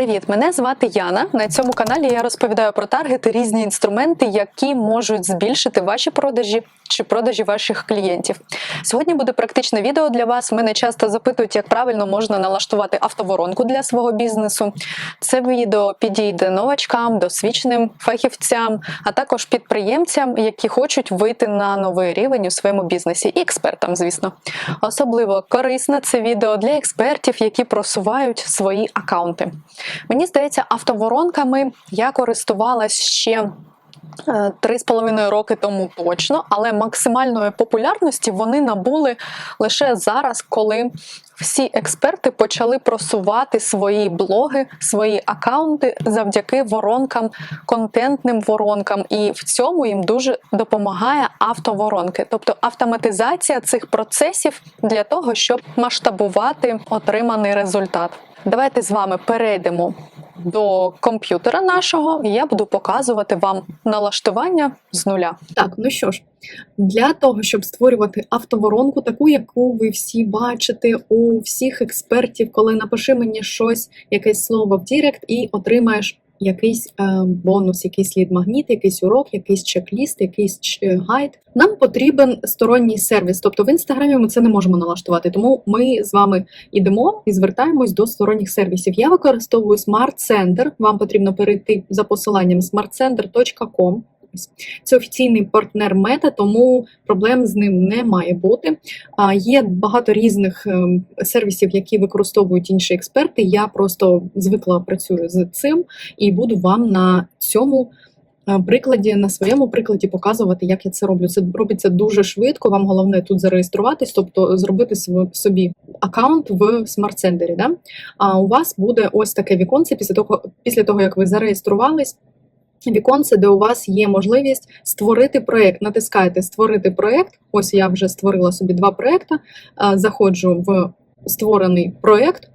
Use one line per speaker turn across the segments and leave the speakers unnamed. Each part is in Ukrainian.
Привіт, мене звати Яна. На цьому каналі я розповідаю про таргети, різні інструменти, які можуть збільшити ваші продажі чи продажі ваших клієнтів. Сьогодні буде практичне відео для вас. Мене часто запитують, як правильно можна налаштувати автоворонку для свого бізнесу. Це відео підійде новачкам, досвідченим фахівцям, а також підприємцям, які хочуть вийти на новий рівень у своєму бізнесі, і експертам, звісно. Особливо корисне це відео для експертів, які просувають свої акаунти. Мені здається, автоворонками я користувалась ще. Е, Три з половиною роки тому точно, але максимальної популярності вони набули лише зараз, коли всі експерти почали просувати свої блоги, свої акаунти завдяки воронкам, контентним воронкам, і в цьому їм дуже допомагає автоворонки, тобто автоматизація цих процесів для того, щоб масштабувати отриманий результат. Давайте з вами перейдемо до комп'ютера нашого, і я буду показувати вам налаштування з нуля.
Так, ну що ж, для того, щоб створювати автоворонку, таку, яку ви всі бачите у всіх експертів, коли напиши мені щось, якесь слово в Дірект, і отримаєш якийсь е, бонус, якийсь лід магніт, якийсь урок, якийсь чек-ліст, якийсь е, гайд. Нам потрібен сторонній сервіс. Тобто в інстаграмі ми це не можемо налаштувати. Тому ми з вами йдемо і звертаємось до сторонніх сервісів. Я використовую Smart Center. Вам потрібно перейти за посиланням smartcenter.com. Ось. Це офіційний партнер мета, тому проблем з ним не має бути. Є багато різних ем, сервісів, які використовують інші експерти. Я просто звикла працюю з цим і буду вам на цьому. е, Прикладі на своєму прикладі показувати, як я це роблю. Це робиться дуже швидко. Вам головне тут зареєструватись, тобто зробити собі аккаунт в смарт-центері. Да? А у вас буде ось таке віконце після того, після того як ви зареєструвались. Віконце, де у вас є можливість створити проєкт. Натискаєте Створити проєкт. Ось я вже створила собі два проєкти. Е, Заходжу в створений проєкт.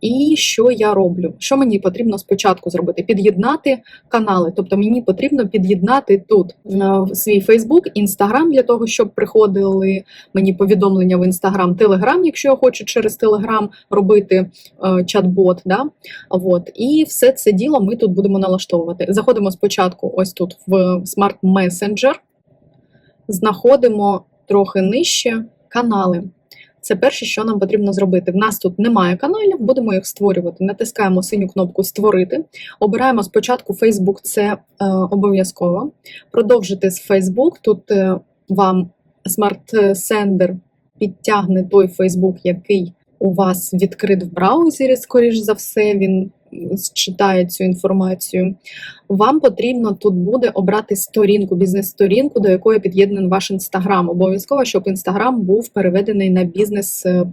І що я роблю? Що мені потрібно спочатку зробити? Під'єднати канали. Тобто мені потрібно під'єднати тут е, свій Facebook, Instagram для того, щоб приходили мені повідомлення в Instagram, Telegram, якщо я хочу через Telegram робити е, чат-бот. Да? От. І все це діло ми тут будемо налаштовувати. Заходимо спочатку ось тут в Smart Messenger, знаходимо трохи нижче канали. Це перше, що нам потрібно зробити. В нас тут немає каналів, будемо їх створювати. Натискаємо синю кнопку Створити. Обираємо спочатку Facebook, це е, обов'язково. Продовжити з Facebook. Тут е, вам смарт-сендер підтягне той Facebook, який у вас відкрит в браузері, скоріш за все, він читає цю інформацію. Вам потрібно тут буде обрати сторінку, бізнес-сторінку, до якої під'єднаний ваш інстаграм. Обов'язково, щоб інстаграм був переведений на бізнес. е,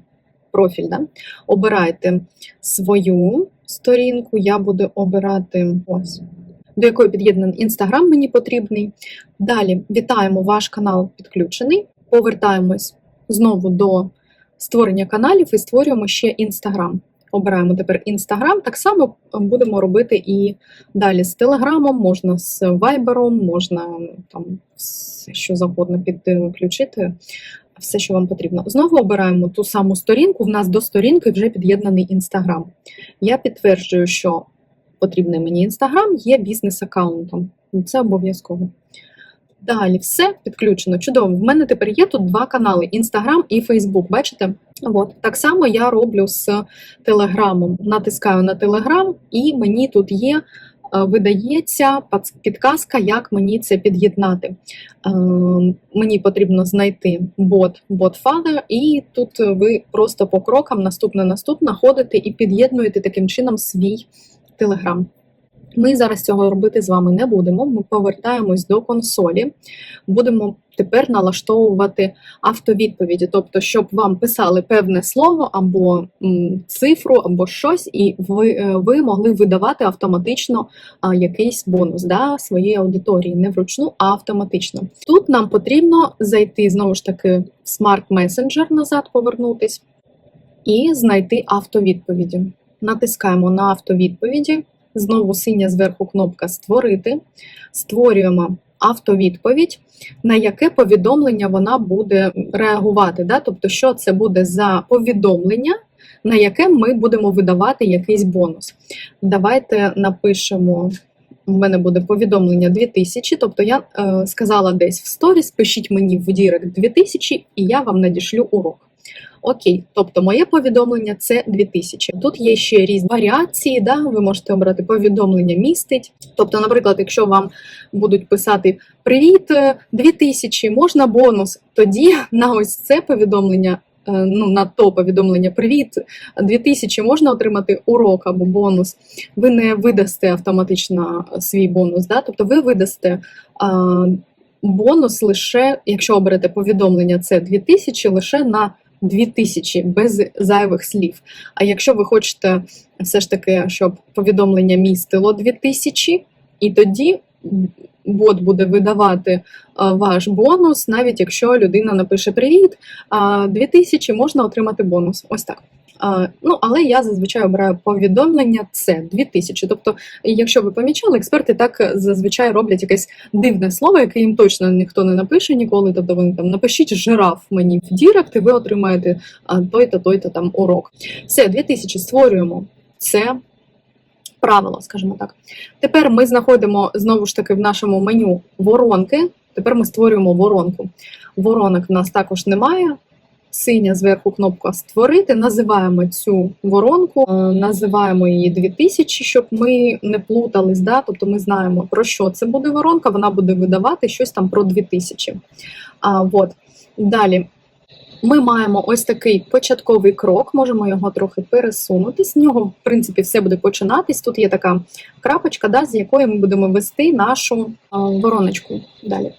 Профіль, да? обирайте свою сторінку, я буду обирати ось, до якої під'єднаний інстаграм мені потрібний. Далі вітаємо, ваш канал підключений. Повертаємось знову до створення каналів і створюємо ще інстаграм. Обираємо тепер інстаграм. Так само будемо робити і далі з телеграмом, можна з вайбером, можна там що завгодно підключити. Все, що вам потрібно. Знову обираємо ту саму сторінку. В нас до сторінки вже під'єднаний інстаграм. Я підтверджую, що потрібний мені інстаграм є бізнес-аккаунтом. Це обов'язково. Далі все підключено. Чудово. В мене тепер є тут два канали: Інстаграм і Фейсбук. Бачите? От так само я роблю з Телеграмом. Натискаю на Телеграм, і мені тут є. е, Видається підказка, як мені це під'єднати. Е, Мені потрібно знайти бот BotFather, і тут ви просто по крокам наступне наступне ходите і під'єднуєте таким чином свій Телеграм. Ми зараз цього робити з вами не будемо. Ми повертаємось до консолі. Будемо тепер налаштовувати автовідповіді, тобто, щоб вам писали певне слово або цифру, або щось, і ви, е, ви могли видавати автоматично якийсь бонус да, своєї аудиторії, не вручну, а автоматично. Тут нам потрібно зайти знову ж таки в Smart Messenger назад, повернутись і знайти автовідповіді. Натискаємо на автовідповіді. Знову синя зверху кнопка Створити. Створюємо автовідповідь, на яке повідомлення вона буде реагувати. Да? Тобто, що це буде за повідомлення, на яке ми будемо видавати якийсь бонус. Давайте напишемо. У мене буде повідомлення 2000, тобто я е, сказала десь в сторіс, пишіть мені в Дірект 2000, і я вам надішлю урок. Окей, тобто моє повідомлення це 2000. Тут є ще різні варіації, да? ви можете обрати повідомлення містить. Тобто, наприклад, якщо вам будуть писати Привіт, е, 2000, можна бонус, тоді на ось це повідомлення. е, Ну, на то повідомлення Привіт, 2000 можна отримати урок або бонус. Ви не видасте автоматично свій бонус, да? тобто ви видасте а, бонус лише, якщо оберете повідомлення, це 2000, лише на 2000 без зайвих слів. А якщо ви хочете все ж таки, щоб повідомлення містило 2000, і тоді бот буде видавати ваш бонус, навіть якщо людина напише Привіт, 2000 можна отримати бонус. Ось так. Ну, але я зазвичай обираю повідомлення це 2000. Тобто, якщо ви помічали, експерти так зазвичай роблять якесь дивне слово, яке їм точно ніхто не напише ніколи. Тобто вони там напишіть жираф мені в Дірект, і ви отримаєте той-то, той-то там урок. Все, 2000 створюємо це правило, скажімо так. Тепер ми знаходимо знову ж таки в нашому меню воронки. Тепер ми створюємо воронку. Воронок в нас також немає. Синя зверху кнопка Створити. Називаємо цю воронку, е, називаємо її 2000, щоб ми не плутались. Да? Тобто ми знаємо, про що це буде воронка, вона буде видавати щось там про 2000. А, от. Далі ми маємо ось такий початковий крок, можемо його трохи пересунути. З нього, в принципі, все буде починатись. Тут є така крапочка, да, з якої ми будемо вести нашу вороночку. Далі.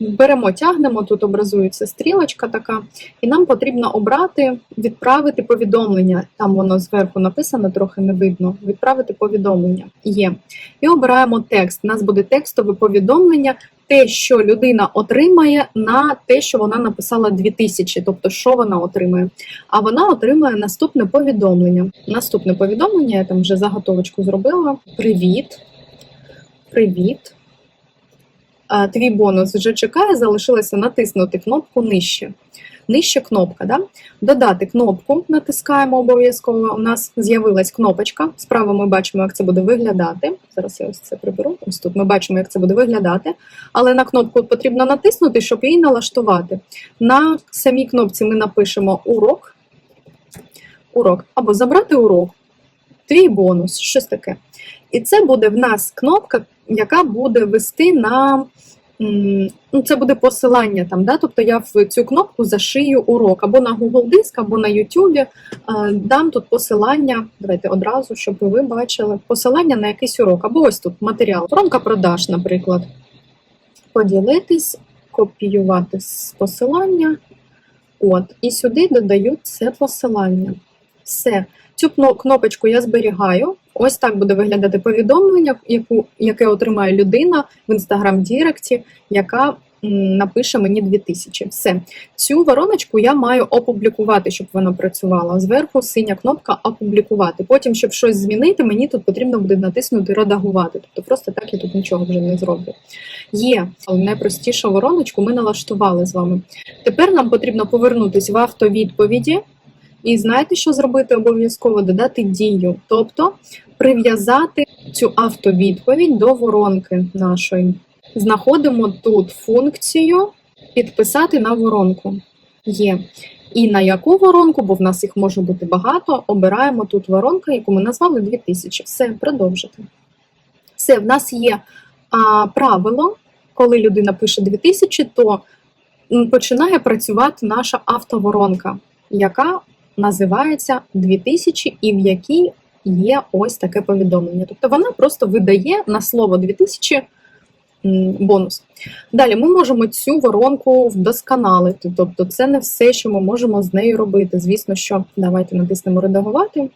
Беремо, тягнемо, тут образується стрілочка така, і нам потрібно обрати, відправити повідомлення. Там воно зверху написано, трохи не видно. Відправити повідомлення є. І обираємо текст. У нас буде текстове повідомлення, те, що людина отримає, на те, що вона написала 2000, тобто що вона отримає. А вона отримає наступне повідомлення. Наступне повідомлення, я там вже заготовочку зробила. Привіт. Привіт. Твій бонус вже чекає, залишилося натиснути кнопку нижче. Нижче кнопка. Да? Додати кнопку, натискаємо обов'язково. У нас з'явилась кнопочка. Справа ми бачимо, як це буде виглядати. Зараз я ось це приберу. Ось тут ми бачимо, як це буде виглядати. Але на кнопку потрібно натиснути, щоб її налаштувати. На самій кнопці ми напишемо урок. Урок. Або забрати урок, твій бонус, щось таке. І це буде в нас кнопка, яка буде вести на. Ну, це буде посилання там, да? тобто я в цю кнопку зашию урок або на Google Диск, або на YouTube. Е, Дам тут посилання. Давайте одразу, щоб ви бачили посилання на якийсь урок, або ось тут матеріал. Воронка продаж, наприклад. Поділитись, копіювати з посилання. От, і сюди додаю це посилання. Все. Цю кнопочку я зберігаю. Ось так буде виглядати повідомлення, яку, яке отримає людина в інстаграм Діректі, яка напише мені 2000. Все. Цю вороночку я маю опублікувати, щоб вона працювала. Зверху синя кнопка опублікувати. Потім, щоб щось змінити, мені тут потрібно буде натиснути редагувати. Тобто просто так я тут нічого вже не зроблю. Є але найпростішу вороночку ми налаштували з вами. Тепер нам потрібно повернутися в автовідповіді. І знаєте, що зробити обов'язково? Додати дію, тобто прив'язати цю автовідповідь до воронки нашої. Знаходимо тут функцію підписати на воронку. Є. І на яку воронку, бо в нас їх може бути багато, обираємо тут воронка, яку ми назвали 2000. Все, продовжити. Все, в нас є а, правило, коли людина пише 2000, то починає працювати наша автоворонка, яка називається 2000 і в якій є ось таке повідомлення. Тобто вона просто видає на слово 2000 м, бонус. Далі ми можемо цю воронку вдосконалити. Тобто, це не все, що ми можемо з нею робити. Звісно, що давайте натиснемо редагувати.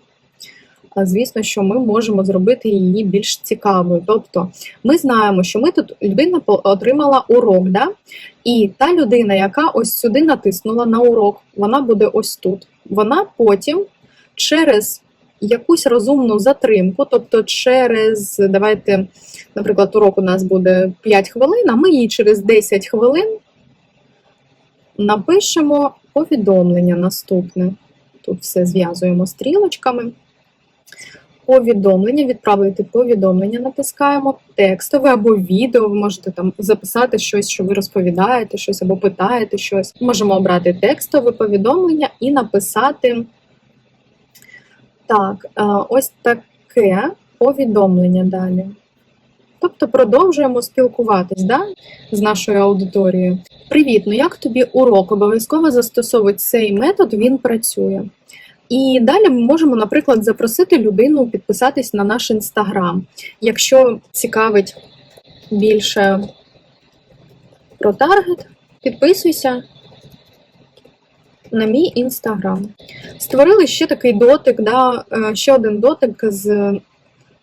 Звісно, що ми можемо зробити її більш цікавою. Тобто, ми знаємо, що ми тут людина отримала урок, да? і та людина, яка ось сюди натиснула на урок, вона буде ось тут. Вона потім через якусь розумну затримку, тобто через, давайте, наприклад, урок у нас буде 5 хвилин, а ми їй через 10 хвилин напишемо повідомлення наступне. Тут все зв'язуємо стрілочками. Повідомлення, відправити повідомлення, натискаємо текстове або відео. Ви можете там записати щось, що ви розповідаєте, щось або питаєте щось. Можемо обрати текстове повідомлення і написати так, е, ось таке повідомлення далі. Тобто продовжуємо спілкуватись да, з нашою аудиторією. Привіт, ну як тобі урок? Обов'язково застосовуй цей метод, він працює. І далі ми можемо, наприклад, запросити людину підписатись на наш інстаграм. Якщо цікавить більше про таргет, підписуйся на мій інстаграм. Створили ще такий дотик, да, е, ще один дотик з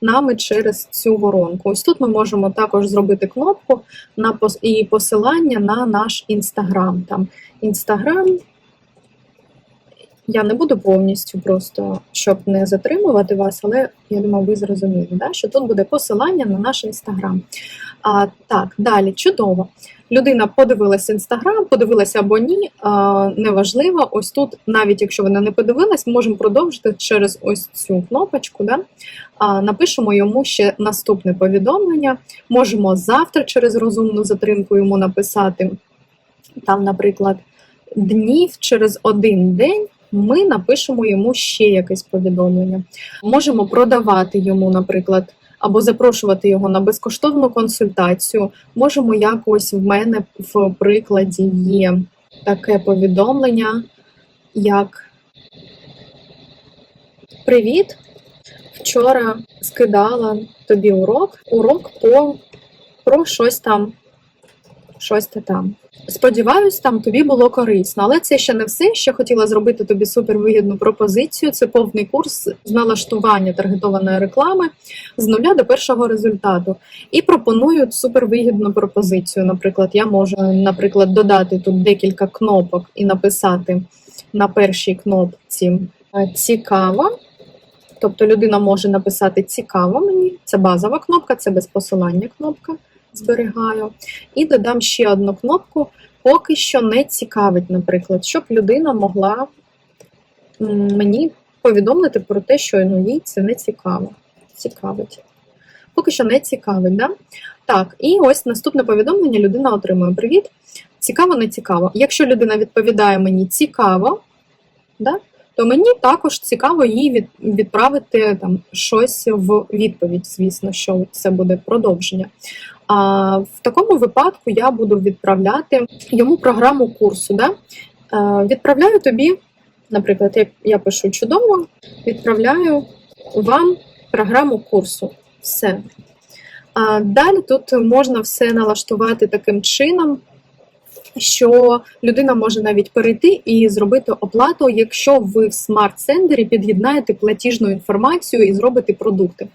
нами через цю воронку. Ось тут ми можемо також зробити кнопку на і посилання на наш інстаграм. Там інстаграм. Я не буду повністю просто, щоб не затримувати вас, але я думаю, ви зрозуміли, да? що тут буде посилання на наш інстаграм. А, так, далі, чудово. Людина подивилася інстаграм, подивилася або ні, а, неважливо. Ось тут, навіть якщо вона не подивилась, можемо продовжити через ось цю кнопочку. Да? А, напишемо йому ще наступне повідомлення. Можемо завтра через розумну затримку йому написати, там, наприклад, днів через один день. Ми напишемо йому ще якесь повідомлення. Можемо продавати йому, наприклад, або запрошувати його на безкоштовну консультацію. Можемо якось в мене в прикладі є таке повідомлення, як Привіт! Вчора скидала тобі урок, урок по про щось там, щось там. Сподіваюсь, там тобі було корисно, але це ще не все. Ще хотіла зробити тобі супервигідну пропозицію. Це повний курс з налаштування таргетованої реклами з нуля до першого результату. І пропоную супервигідну пропозицію. Наприклад, я можу, наприклад, додати тут декілька кнопок і написати на першій кнопці е, цікаво. Тобто людина може написати цікаво мені. Це базова кнопка, це без посилання кнопка. Зберігаю. І додам ще одну кнопку. Поки що не цікавить, наприклад, щоб людина могла мені повідомити про те, що ну, їй це не цікаво. Цікавить. Поки що не цікавить, да? Так, і ось наступне повідомлення людина отримує. Привіт. Цікаво, не цікаво. Якщо людина відповідає мені цікаво, да, то мені також цікаво їй від, відправити там щось в відповідь, звісно, що це буде продовження. А в такому випадку я буду відправляти йому програму курсу. Да? Е, відправляю тобі, наприклад, я пишу чудово, відправляю вам програму курсу. Все. А далі тут можна все налаштувати таким чином, що людина може навіть перейти і зробити оплату, якщо ви в смарт-сендері під'єднаєте платіжну інформацію і зробите продукти.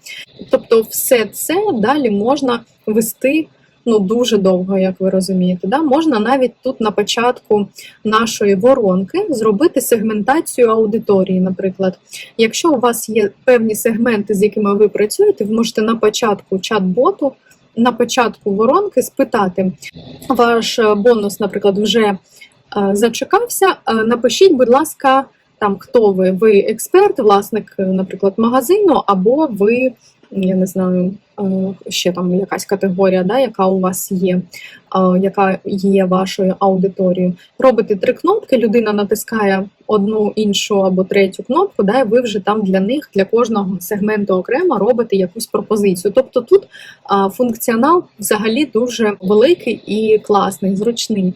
Тобто, все це далі можна вести ну дуже довго, як ви розумієте. Да? Можна навіть тут на початку нашої воронки зробити сегментацію аудиторії. Наприклад, якщо у вас є певні сегменти, з якими ви працюєте, ви можете на початку чат-боту. На початку воронки спитати, ваш е, бонус, наприклад, вже е, зачекався. Е, Напишіть, будь ласка, там хто ви? Ви експерт, власник, наприклад, магазину, або ви, я не знаю, ще там якась категорія, да, яка у вас є, е, яка є вашою аудиторією. Робите три кнопки, людина натискає одну іншу або третю кнопку, да, і ви вже там для них, для кожного сегменту окремо робите якусь пропозицію. Тобто тут функціонал взагалі дуже великий і класний, зручний.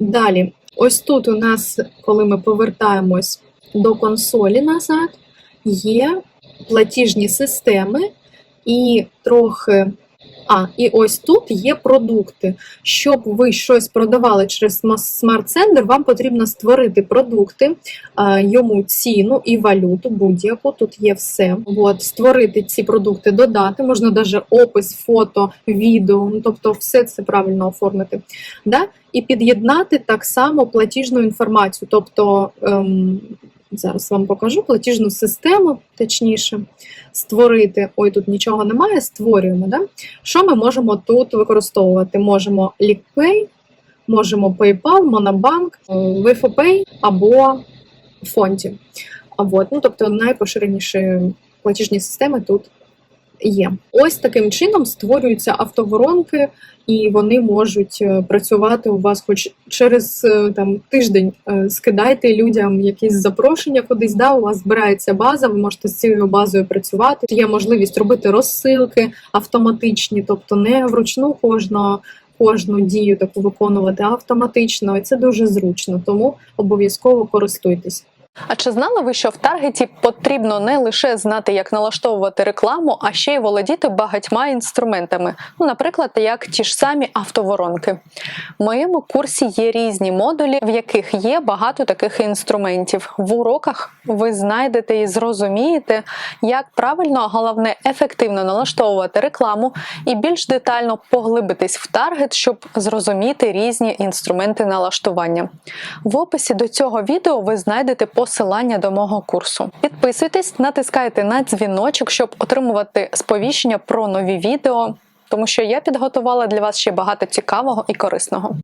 Далі, ось тут у нас, коли ми повертаємось до консолі назад, є платіжні системи і трохи. А, і ось тут є продукти. Щоб ви щось продавали через смарт-сендер, вам потрібно створити продукти, йому ціну і валюту будь-яку. Тут є все. От, створити ці продукти, додати, можна навіть опис, фото, відео, ну, тобто все це правильно оформити. Да? І під'єднати так само платіжну інформацію. Тобто, ем, зараз вам покажу платіжну систему, точніше, створити. Ой, тут нічого немає, створюємо. Да? Що ми можемо тут використовувати? Можемо LickPay, можемо PayPal, Monobank, WifoPay або фонді. А от, ну, тобто найпоширеніші платіжні системи тут є. Ось таким чином створюються автоворонки, і вони можуть е, працювати у вас хоч через е, там тиждень. Е, Скидайте людям якісь запрошення кудись. Да, у вас збирається база, ви можете з цією базою працювати. Є можливість робити розсилки автоматичні, тобто не вручну кожного. Кожну дію таку виконувати автоматично, і це дуже зручно, тому обов'язково користуйтесь.
А чи знали ви, що в таргеті потрібно не лише знати, як налаштовувати рекламу, а ще й володіти багатьма інструментами, ну, наприклад, як ті ж самі автоворонки. В моєму курсі є різні модулі, в яких є багато таких інструментів. В уроках ви знайдете і зрозумієте, як правильно, а головне ефективно налаштовувати рекламу і більш детально поглибитись в таргет, щоб зрозуміти різні інструменти налаштування. В описі до цього відео ви знайдете посилання до мого курсу. Підписуйтесь, натискайте на дзвіночок, щоб отримувати сповіщення про нові відео, тому що я підготувала для вас ще багато цікавого і корисного.